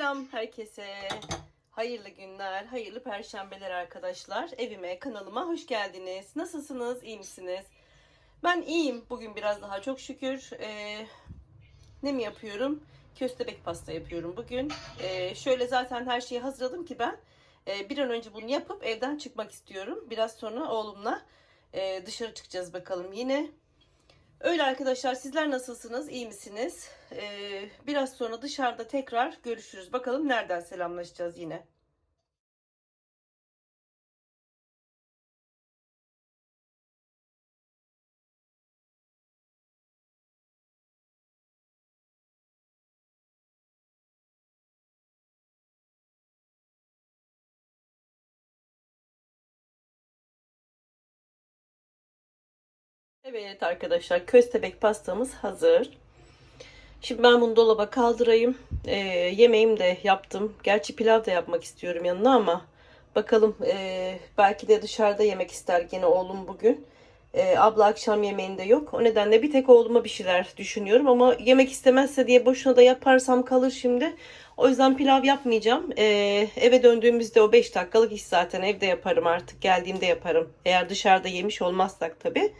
Selam herkese. Hayırlı günler, hayırlı perşembeler arkadaşlar. Evime, kanalıma hoş geldiniz. Nasılsınız, iyi misiniz? Ben iyiyim. Bugün biraz daha çok şükür. Ee, ne mi yapıyorum? Köstebek pasta yapıyorum bugün. Ee, şöyle zaten her şeyi hazırladım ki ben e, bir an önce bunu yapıp evden çıkmak istiyorum. Biraz sonra oğlumla e, dışarı çıkacağız bakalım yine. Öyle arkadaşlar sizler nasılsınız? İyi misiniz? Ee, biraz sonra dışarıda tekrar görüşürüz. Bakalım nereden selamlaşacağız yine. Evet arkadaşlar köstebek pastamız hazır. Şimdi ben bunu dolaba kaldırayım. Ee, yemeğimi de yaptım. Gerçi pilav da yapmak istiyorum yanına ama bakalım ee, belki de dışarıda yemek ister yine oğlum bugün. Ee, abla akşam yemeğinde yok. O nedenle bir tek oğluma bir şeyler düşünüyorum ama yemek istemezse diye boşuna da yaparsam kalır şimdi. O yüzden pilav yapmayacağım. Ee, eve döndüğümüzde o 5 dakikalık iş zaten evde yaparım artık. Geldiğimde yaparım. Eğer dışarıda yemiş olmazsak tabii.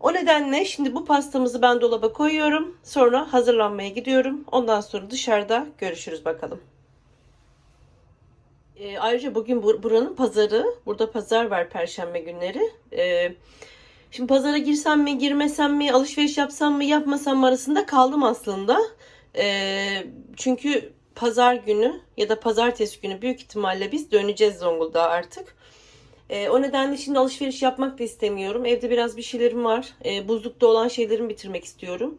O nedenle şimdi bu pastamızı ben dolaba koyuyorum. Sonra hazırlanmaya gidiyorum. Ondan sonra dışarıda görüşürüz bakalım. Ee, ayrıca bugün bur- buranın pazarı. Burada pazar var perşembe günleri. Ee, şimdi pazara girsem mi girmesem mi alışveriş yapsam mı yapmasam mı arasında kaldım aslında. Ee, çünkü pazar günü ya da pazartesi günü büyük ihtimalle biz döneceğiz Zonguldak'a artık. E, o nedenle şimdi alışveriş yapmak da istemiyorum. Evde biraz bir şeylerim var. E, buzlukta olan şeylerimi bitirmek istiyorum.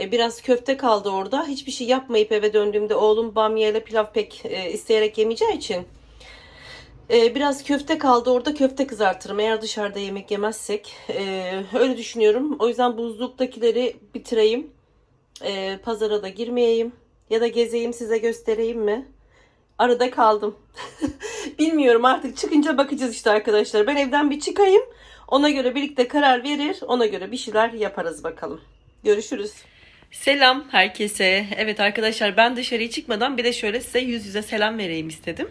E, biraz köfte kaldı orada. Hiçbir şey yapmayıp eve döndüğümde oğlum bamya ile pilav pek e, isteyerek yemeyeceği için e, biraz köfte kaldı orada köfte kızartırım. Eğer dışarıda yemek yemezsek. E, öyle düşünüyorum. O yüzden buzluktakileri bitireyim. E, pazara da girmeyeyim. Ya da gezeyim size göstereyim mi? Arada kaldım. Bilmiyorum artık çıkınca bakacağız işte arkadaşlar. Ben evden bir çıkayım. Ona göre birlikte karar verir. Ona göre bir şeyler yaparız bakalım. Görüşürüz. Selam herkese. Evet arkadaşlar ben dışarıya çıkmadan bir de şöyle size yüz yüze selam vereyim istedim.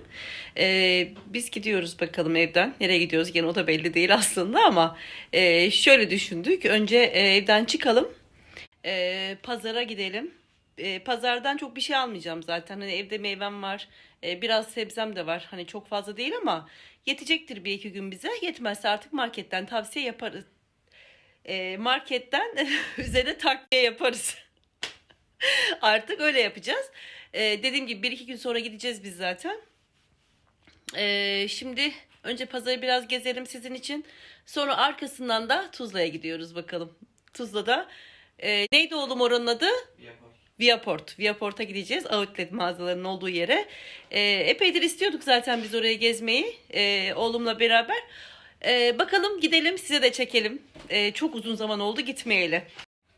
Ee, biz gidiyoruz bakalım evden. Nereye gidiyoruz gene o da belli değil aslında ama e, şöyle düşündük. Önce e, evden çıkalım. E, pazara gidelim. E, pazardan çok bir şey almayacağım zaten. Hani evde meyvem var. E, biraz sebzem de var. Hani çok fazla değil ama yetecektir bir iki gün bize. Yetmezse artık marketten tavsiye yaparız. E, marketten üzerine takviye yaparız. artık öyle yapacağız. E, dediğim gibi bir iki gün sonra gideceğiz biz zaten. E, şimdi önce pazarı biraz gezelim sizin için. Sonra arkasından da Tuzla'ya gidiyoruz bakalım. Tuzla'da e, neydi oğlum oranın adı? Viaport. Viaport'a gideceğiz. Outlet mağazalarının olduğu yere. Ee, epeydir istiyorduk zaten biz oraya gezmeyi. Ee, oğlumla beraber. Ee, bakalım gidelim size de çekelim. Ee, çok uzun zaman oldu gitmeyeli.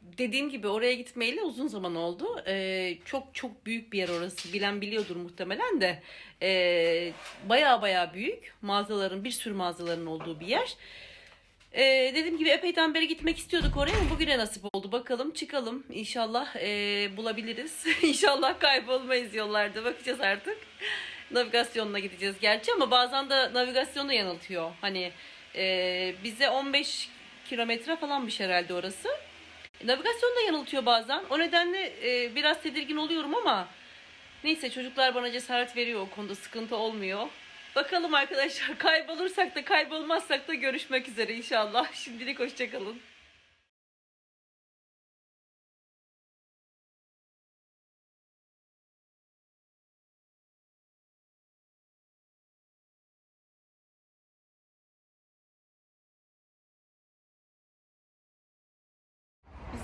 Dediğim gibi oraya gitmeyeli uzun zaman oldu. Ee, çok çok büyük bir yer orası. Bilen biliyordur muhtemelen de. Ee, baya baya büyük. Mağazaların bir sürü mağazaların olduğu bir yer. Ee, dediğim gibi epeyden beri gitmek istiyorduk oraya ama bugüne nasip oldu. Bakalım çıkalım. İnşallah ee, bulabiliriz. İnşallah kaybolmayız yollarda. Bakacağız artık. Navigasyonla gideceğiz gerçi ama bazen de navigasyonu yanıltıyor. Hani ee, bize 15 kilometre falanmış herhalde orası. Navigasyon da yanıltıyor bazen. O nedenle ee, biraz tedirgin oluyorum ama neyse çocuklar bana cesaret veriyor. O konuda sıkıntı olmuyor. Bakalım arkadaşlar kaybolursak da kaybolmazsak da görüşmek üzere inşallah. Şimdilik hoşçakalın.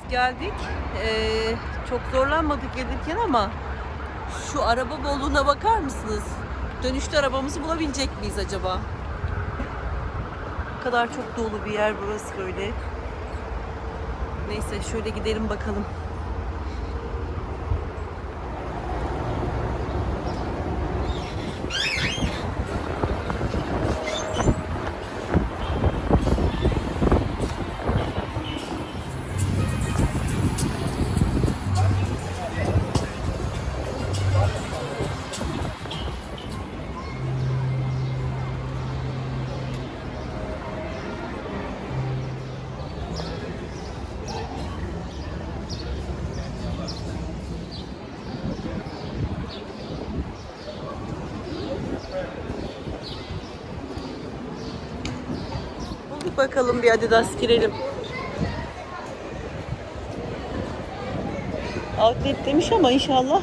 Geldik. Ee, çok zorlanmadık gelirken ama şu araba bolluğuna bakar mısınız? Dönüşte arabamızı bulabilecek miyiz acaba? Ne kadar çok dolu bir yer burası böyle. Neyse şöyle gidelim bakalım. Bakalım bir Adidas girelim. Outlet demiş ama inşallah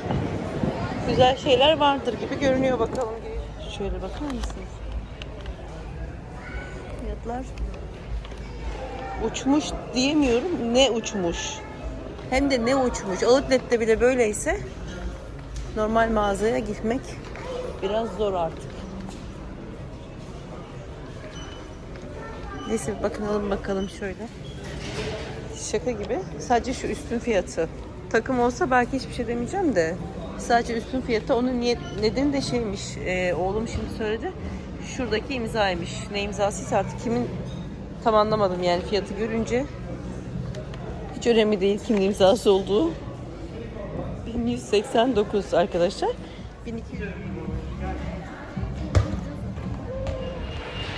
güzel şeyler vardır gibi görünüyor bakalım. Şöyle bakar mısınız? Fiyatlar uçmuş diyemiyorum. Ne uçmuş? Hem de ne uçmuş. Outlet'te bile böyleyse normal mağazaya gitmek biraz zor artık. Neyse bakınalım bakalım şöyle. Şaka gibi. Sadece şu üstün fiyatı. Takım olsa belki hiçbir şey demeyeceğim de. Sadece üstün fiyatı. Onun niyet, nedeni de şeymiş. e, oğlum şimdi söyledi. Şuradaki imzaymış. Ne imzasıysa artık kimin tam anlamadım yani fiyatı görünce. Hiç önemli değil kimin imzası olduğu. 1189 arkadaşlar. 1200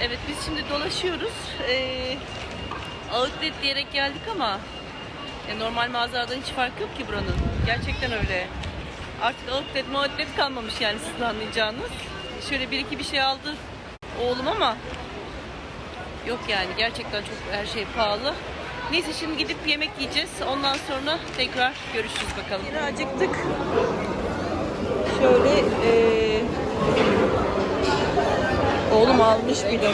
Evet biz şimdi dolaşıyoruz. Ee, outlet diyerek geldik ama ya normal mağazalardan hiç fark yok ki buranın. Gerçekten öyle. Artık outlet outlet kalmamış yani sizin anlayacağınız. Şöyle bir iki bir şey aldı oğlum ama yok yani gerçekten çok her şey pahalı. Neyse şimdi gidip yemek yiyeceğiz. Ondan sonra tekrar görüşürüz bakalım. Yine acıktık. Şöyle eee Oğlum almış bile.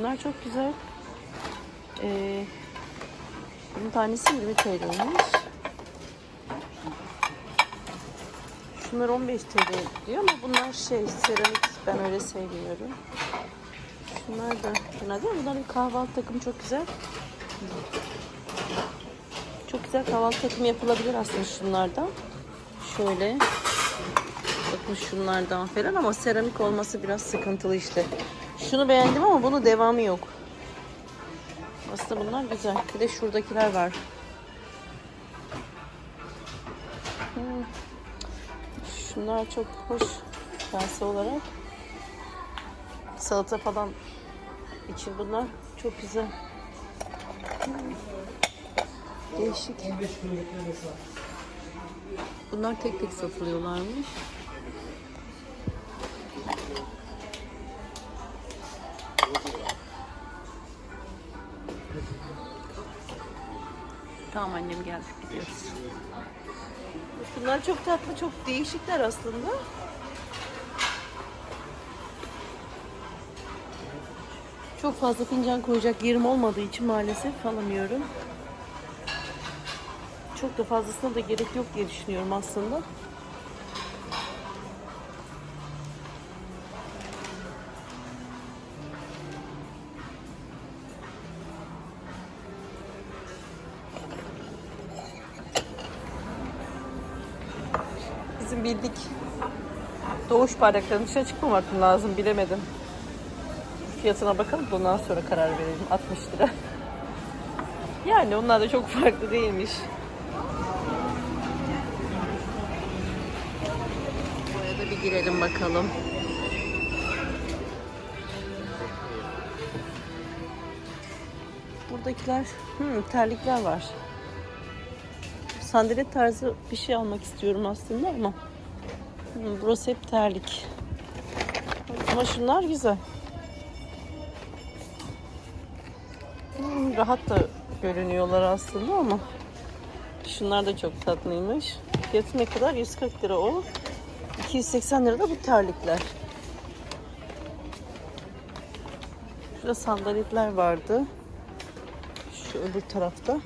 Şunlar çok güzel. Ee, bunun tanesi 20 TL'ymiş. Şunlar 15 TL diyor ama bunlar şey seramik ben öyle sevmiyorum. Şunlar da fena değil mi? Bunların kahvaltı takımı çok güzel. Çok güzel kahvaltı takımı yapılabilir aslında şunlardan. Şöyle. Bakın şunlardan falan ama seramik olması biraz sıkıntılı işte. Şunu beğendim ama bunun devamı yok. Aslında bunlar güzel. Bir de şuradakiler var. Hmm. Şunlar çok hoş kase olarak. Salata falan için bunlar çok güzel. Hmm. Değişik. Bunlar tek tek satılıyorlarmış. Tamam annem geldik gidiyoruz. Şunlar çok tatlı, çok değişikler aslında. Çok fazla fincan koyacak yerim olmadığı için maalesef alamıyorum. Çok da fazlasına da gerek yok diye düşünüyorum aslında. Doğuş bardaklarının dışına çıkmamak lazım bilemedim. Fiyatına bakalım da ondan sonra karar verelim. 60 lira. Yani onlar da çok farklı değilmiş. Buraya da bir girelim bakalım. Buradakiler, hmm, terlikler var. Sandalet tarzı bir şey almak istiyorum aslında ama burası hep terlik. Ama şunlar güzel. Hmm, rahat da görünüyorlar aslında ama şunlar da çok tatlıymış. Fiyatı ne kadar? 140 lira o. 280 lira da bu terlikler. Şurada sandaletler vardı. Şu öbür tarafta.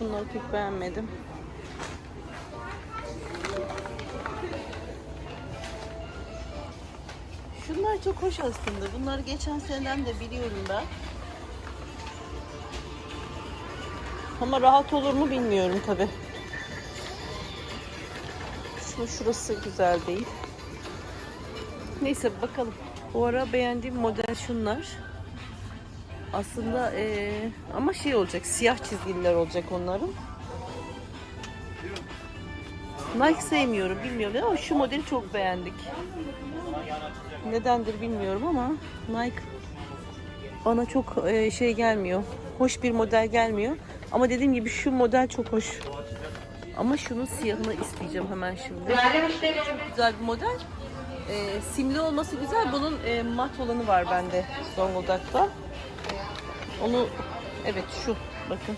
Bunları pek beğenmedim. Şunlar çok hoş aslında. Bunları geçen seneden de biliyorum ben. Ama rahat olur mu bilmiyorum tabi. Şimdi şurası güzel değil. Neyse bakalım. Bu ara beğendiğim model şunlar. Aslında ee, ama şey olacak siyah çizgiler olacak onların. Nike sevmiyorum, bilmiyorum ama şu modeli çok beğendik. Nedendir bilmiyorum ama Nike bana çok eee, şey gelmiyor. Hoş bir model gelmiyor. Ama dediğim gibi şu model çok hoş. Ama şunun siyahını isteyeceğim hemen şimdi. Güzel bir model. Ee, simli olması güzel. Bunun e, mat olanı var bende Zonguldak'ta. Onu evet şu bakın.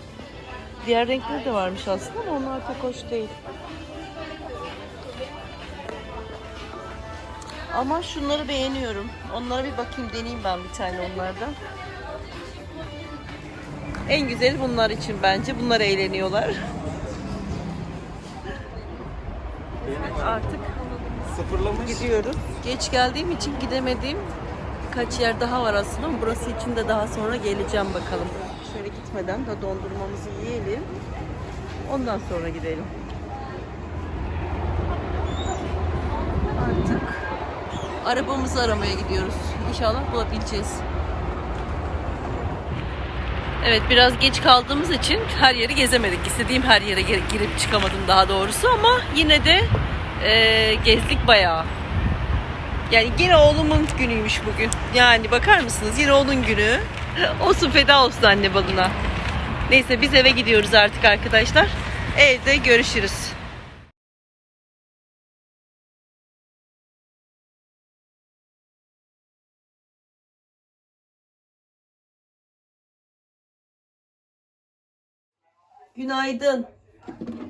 Diğer renkleri de varmış aslında ama onlar pek hoş değil. Ama şunları beğeniyorum. Onlara bir bakayım deneyeyim ben bir tane onlardan. En güzeli bunlar için bence. Bunlar eğleniyorlar. Artık Sıfırlamış. gidiyoruz. Geç geldiğim için gidemedim. Birkaç yer daha var aslında ama burası için de daha sonra geleceğim bakalım. Şöyle gitmeden de dondurmamızı yiyelim. Ondan sonra gidelim. Artık arabamızı aramaya gidiyoruz. İnşallah bulabileceğiz. Evet biraz geç kaldığımız için her yeri gezemedik. İstediğim her yere gir- girip çıkamadım daha doğrusu ama yine de e, gezdik bayağı. Yani yine oğlumun günüymüş bugün. Yani bakar mısınız yine onun günü. Olsun feda olsun anne balına. Neyse biz eve gidiyoruz artık arkadaşlar. Evde görüşürüz. Günaydın.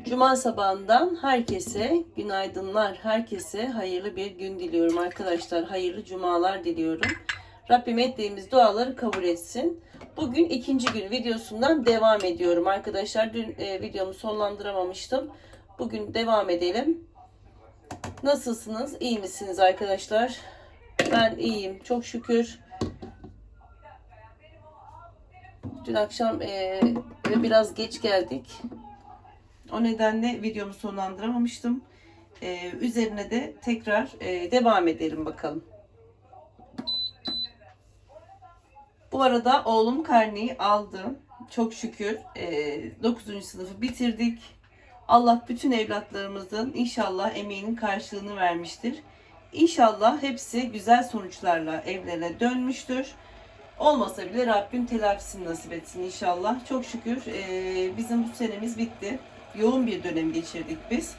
Cuma sabahından herkese günaydınlar. Herkese hayırlı bir gün diliyorum arkadaşlar. Hayırlı cumalar diliyorum. Rabbim ettiğimiz duaları kabul etsin. Bugün ikinci gün videosundan devam ediyorum arkadaşlar. Dün e, videomu sonlandıramamıştım. Bugün devam edelim. Nasılsınız? İyi misiniz arkadaşlar? Ben iyiyim. Çok şükür. Dün akşam e, biraz geç geldik. O nedenle videomu sonlandıramamıştım. Ee, üzerine de tekrar e, devam edelim bakalım. Bu arada oğlum karneyi aldı. Çok şükür e, 9. sınıfı bitirdik. Allah bütün evlatlarımızın inşallah emeğinin karşılığını vermiştir. İnşallah hepsi güzel sonuçlarla evlerine dönmüştür. Olmasa bile Rabbim telafisini nasip etsin inşallah. Çok şükür e, bizim bu senemiz bitti. Yoğun bir dönem geçirdik biz.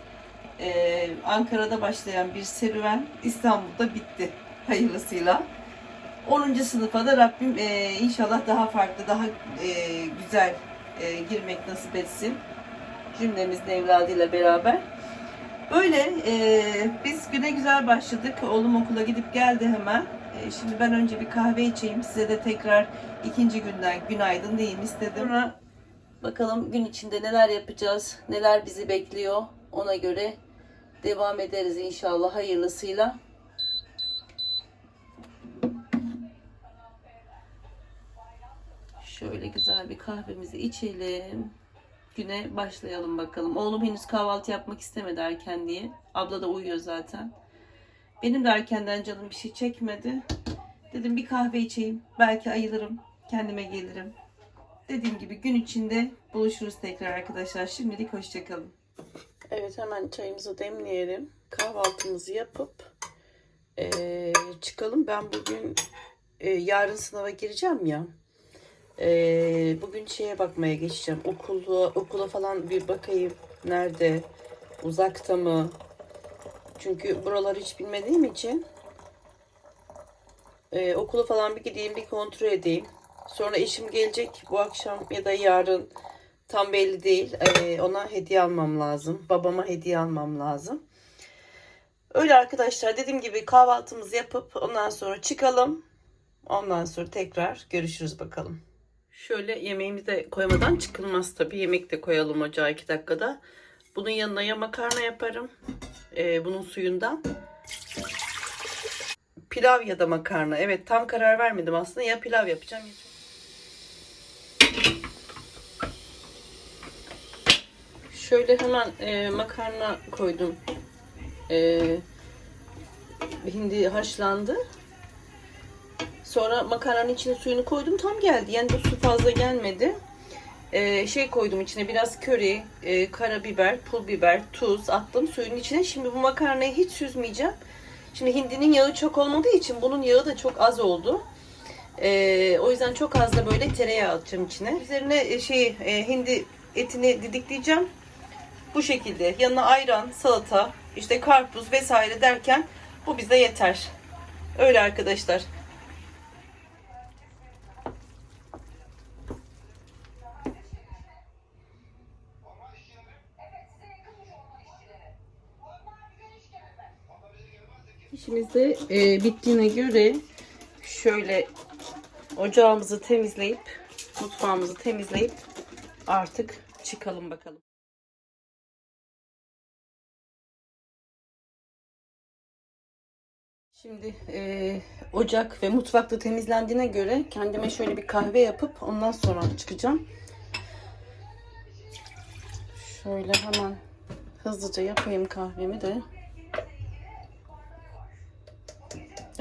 E, Ankara'da başlayan bir serüven İstanbul'da bitti hayırlısıyla. 10. sınıfa da Rabbim e, inşallah daha farklı, daha e, güzel e, girmek nasip etsin. Cümlemizin evladıyla beraber. Böyle e, biz güne güzel başladık. Oğlum okula gidip geldi hemen. E, şimdi ben önce bir kahve içeyim. Size de tekrar ikinci günden günaydın diyeyim istedim. Bakalım gün içinde neler yapacağız, neler bizi bekliyor. Ona göre devam ederiz inşallah hayırlısıyla. Şöyle güzel bir kahvemizi içelim. Güne başlayalım bakalım. Oğlum henüz kahvaltı yapmak istemedi erken diye. Abla da uyuyor zaten. Benim de erkenden canım bir şey çekmedi. Dedim bir kahve içeyim. Belki ayılırım. Kendime gelirim. Dediğim gibi gün içinde buluşuruz tekrar arkadaşlar. Şimdilik hoşçakalın. Evet hemen çayımızı demleyelim. Kahvaltımızı yapıp eee, çıkalım. Ben bugün eee, yarın sınava gireceğim ya. Eee, bugün şeye bakmaya geçeceğim. Okulu, okula falan bir bakayım. Nerede? Uzakta mı? Çünkü buraları hiç bilmediğim için eee okulu falan bir gideyim bir kontrol edeyim. Sonra eşim gelecek bu akşam ya da yarın tam belli değil. Eee, ona hediye almam lazım. Babama hediye almam lazım. Öyle arkadaşlar dediğim gibi kahvaltımızı yapıp ondan sonra çıkalım. Ondan sonra tekrar görüşürüz bakalım. Şöyle yemeğimizi de koymadan çıkılmaz tabii. Yemek de koyalım ocağa 2 dakikada. Bunun yanına ya makarna yaparım. Eee, bunun suyundan. Pilav ya da makarna. Evet tam karar vermedim aslında. Ya pilav yapacağım ya Şöyle hemen e, makarna koydum. E, hindi haşlandı. Sonra makarnanın içine suyunu koydum. Tam geldi. Yani bu su fazla gelmedi. E, şey koydum içine biraz köri, e, karabiber, pul biber, tuz attım suyun içine. Şimdi bu makarnayı hiç süzmeyeceğim. Şimdi hindinin yağı çok olmadığı için bunun yağı da çok az oldu. E, o yüzden çok az da böyle tereyağı atacağım içine. Üzerine e, şey e, hindi etini didikleyeceğim. Bu şekilde yanına ayran, salata, işte karpuz vesaire derken bu bize yeter. Öyle arkadaşlar. İşimiz de e, bittiğine göre şöyle ocağımızı temizleyip mutfağımızı temizleyip artık çıkalım bakalım. Şimdi e, ocak ve mutfakta temizlendiğine göre kendime şöyle bir kahve yapıp ondan sonra çıkacağım. Şöyle hemen hızlıca yapayım kahvemi de.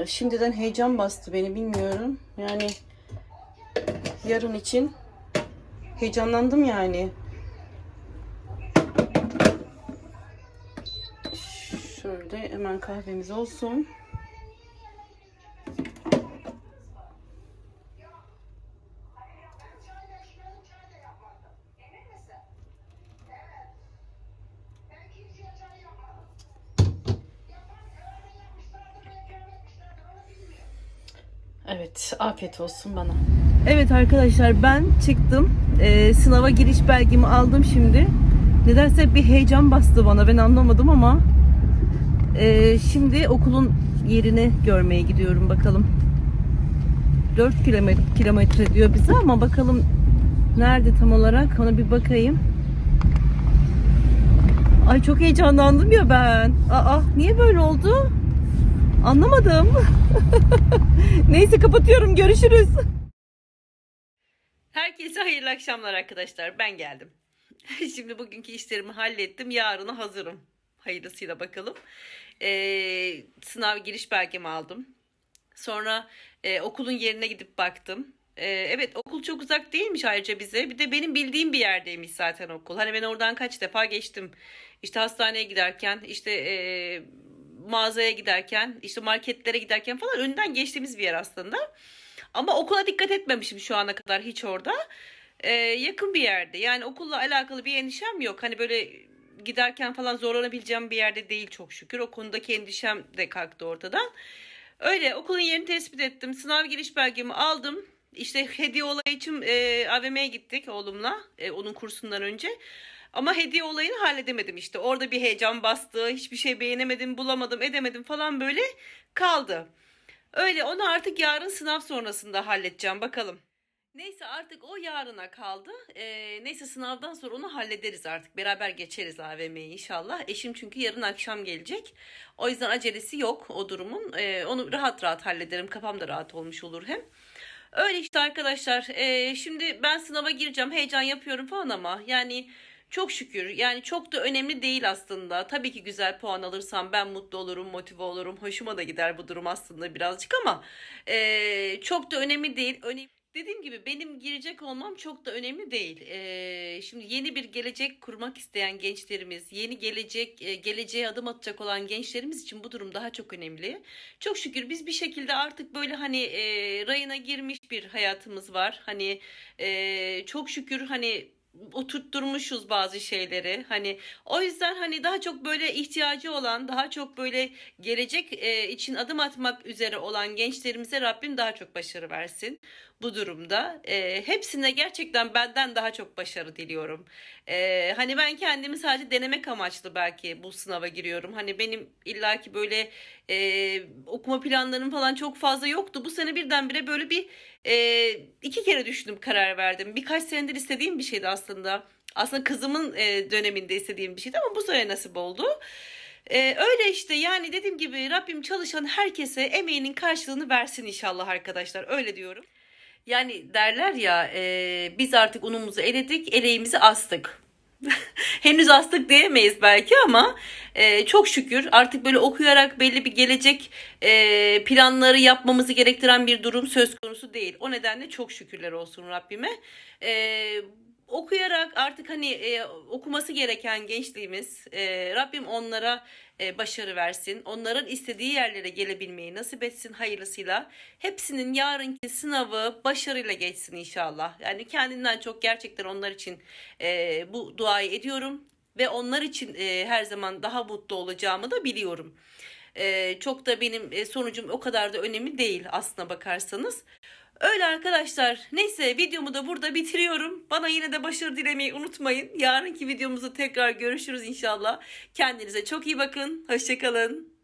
Şimdiden heyecan bastı beni bilmiyorum. Yani yarın için heyecanlandım yani. Şöyle hemen kahvemiz olsun. Evet, afiyet olsun bana. Evet arkadaşlar ben çıktım. Ee, sınava giriş belgemi aldım şimdi. Nedense bir heyecan bastı bana ben anlamadım ama ee, şimdi okulun yerini görmeye gidiyorum bakalım. 4 kilometre, kilometre diyor bize ama bakalım nerede tam olarak ona bir bakayım. Ay çok heyecanlandım ya ben. Aa niye böyle oldu? Anlamadım. Neyse kapatıyorum. Görüşürüz. Herkese hayırlı akşamlar arkadaşlar. Ben geldim. Şimdi bugünkü işlerimi hallettim. Yarına hazırım. Hayırlısıyla bakalım. Ee, sınav giriş belgemi aldım. Sonra e, okulun yerine gidip baktım. Ee, evet okul çok uzak değilmiş ayrıca bize. Bir de benim bildiğim bir yerdeymiş zaten okul. Hani ben oradan kaç defa geçtim. İşte hastaneye giderken, işte e, mağazaya giderken, işte marketlere giderken falan önünden geçtiğimiz bir yer aslında. Ama okula dikkat etmemişim şu ana kadar hiç orada. Ee, yakın bir yerde. Yani okulla alakalı bir endişem yok. Hani böyle giderken falan zorlanabileceğim bir yerde değil çok şükür. O konudaki endişem de kalktı ortadan. Öyle okulun yerini tespit ettim. Sınav giriş belgemi aldım. İşte hediye olayı için e, AVM'ye gittik oğlumla. e, onun kursundan önce. Ama hediye olayını halledemedim işte. Orada bir heyecan bastı. Hiçbir şey beğenemedim, bulamadım, edemedim falan böyle kaldı. Öyle onu artık yarın sınav sonrasında halledeceğim bakalım. Neyse artık o yarına kaldı. Ee, neyse sınavdan sonra onu hallederiz artık. Beraber geçeriz AVM'yi inşallah. Eşim çünkü yarın akşam gelecek. O yüzden acelesi yok o durumun. Ee, onu rahat rahat hallederim. Kafam da rahat olmuş olur hem. Öyle işte arkadaşlar. Ee, şimdi ben sınava gireceğim. Heyecan yapıyorum falan ama yani çok şükür yani çok da önemli değil aslında. Tabii ki güzel puan alırsam ben mutlu olurum, motive olurum. Hoşuma da gider bu durum aslında birazcık ama eee, çok da önemli değil. Önemli Dediğim gibi benim girecek olmam çok da önemli değil. Eee, şimdi yeni bir gelecek kurmak isteyen gençlerimiz, yeni gelecek e, geleceğe adım atacak olan gençlerimiz için bu durum daha çok önemli. Çok şükür biz bir şekilde artık böyle hani e, rayına girmiş bir hayatımız var. Hani e, çok şükür hani oturtturmuşuz bazı şeyleri. Hani o yüzden hani daha çok böyle ihtiyacı olan, daha çok böyle gelecek e, için adım atmak üzere olan gençlerimize Rabbim daha çok başarı versin bu durumda. E, hepsine gerçekten benden daha çok başarı diliyorum. E, hani ben kendimi sadece denemek amaçlı belki bu sınava giriyorum. Hani benim illaki böyle e, okuma planlarım falan çok fazla yoktu. Bu sene birdenbire böyle bir e, iki kere düşündüm karar verdim. Birkaç senedir istediğim bir şeydi aslında. Aslında kızımın e, döneminde istediğim bir şeydi ama bu sene nasip oldu. E, öyle işte yani dediğim gibi Rabbim çalışan herkese emeğinin karşılığını versin inşallah arkadaşlar. Öyle diyorum. Yani derler ya e, biz artık unumuzu eledik, eleğimizi astık. Henüz astık diyemeyiz belki ama e, çok şükür artık böyle okuyarak belli bir gelecek e, planları yapmamızı gerektiren bir durum söz konusu değil. O nedenle çok şükürler olsun Rabbime. E, okuyarak artık hani e, okuması gereken gençliğimiz e, Rabbim onlara e, başarı versin. Onların istediği yerlere gelebilmeyi nasip etsin hayırlısıyla. Hepsinin yarınki sınavı başarıyla geçsin inşallah. Yani kendinden çok gerçekten onlar için e, bu duayı ediyorum ve onlar için e, her zaman daha mutlu olacağımı da biliyorum. E, çok da benim e, sonucum o kadar da önemli değil aslına bakarsanız. Öyle arkadaşlar. Neyse videomu da burada bitiriyorum. Bana yine de başarı dilemeyi unutmayın. Yarınki videomuzda tekrar görüşürüz inşallah. Kendinize çok iyi bakın. Hoşçakalın.